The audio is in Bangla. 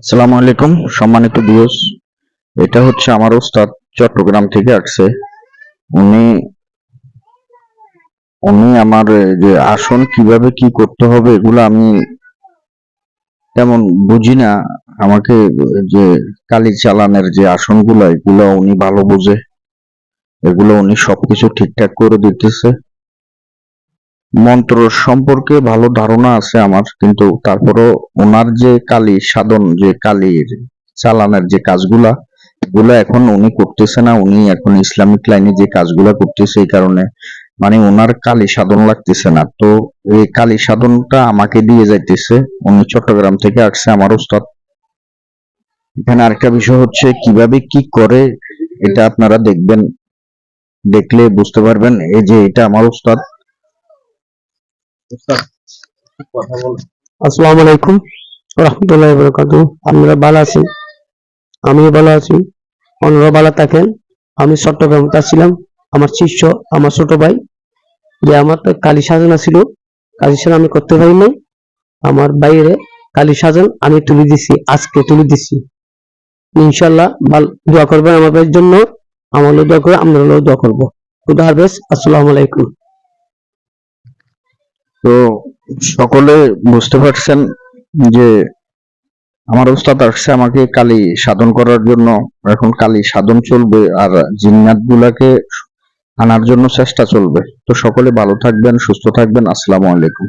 আসসালামু আলাইকুম, সম্মানিত বিয়স এটা হচ্ছে আমার ওস্তাদ চট্টগ্রাম থেকে আসছে। উনি উনি আমার যে আসন কীভাবে কি করতে হবে এগুলো আমি তেমন বুঝি না। আমাকে যে কালি চালানের যে আসনগুলো, এগুলো উনি ভালো বোঝে। এগুলো উনি সবকিছু ঠিকঠাক করে দিতেছে। মন্ত্র সম্পর্কে ভালো ধারণা আছে আমার, কিন্তু তারপরও ওনার যে কালি সাধন, যে কালির চালানের যে কাজগুলা, এগুলো এখন উনি করতেছে না। উনি এখন ইসলামিক লাইনে যে কাজগুলা করতেছে এই কারণে মানে ওনার কালি সাধন লাগতেছে না। তো এই কালি সাধনটা আমাকে দিয়ে যাইতেছে। উনি চট্টগ্রাম থেকে আসছে আমার উস্তাদ এখানে আরেকটা বিষয় হচ্ছে, কীভাবে কি করে, এটা আপনারা দেখবেন, দেখলে বুঝতে পারবেন। এই যে এটা আমার উস্তাদ আসসালামু আলাইকুম রহমতুল্লাহ আপনারা ভালো আছেন আমিও ভালো আছি। ভালো থাকেন। আমি আমার শিষ্য, আমার ছোট ভাই। যে আমার তো কালী সাজানা ছিল। কালী সাজান আমি করতে পারি নাই। আমার বাইরে কালী সাজান আমি তুলে দিছি, আজকে তুলে দিছি। ইনশাল্লাহ দোয়া করবেন আমাদের জন্য। আমার দোয়া করে আমরা দোয়া করব। খুদা হাফেজ। আসসালামু আলাইকুম। তো সকলে বুঝতে পারছেন যে আমার উস্তাদ আসছে আমাকে কালী সাধন করার জন্য। এখন কালি সাধন চলবে আর জিন্নাত গুলাকে আনার জন্য চেষ্টা চলবে। তো সকলে ভালো থাকবেন, সুস্থ থাকবেন। আসসালামু আলাইকুম।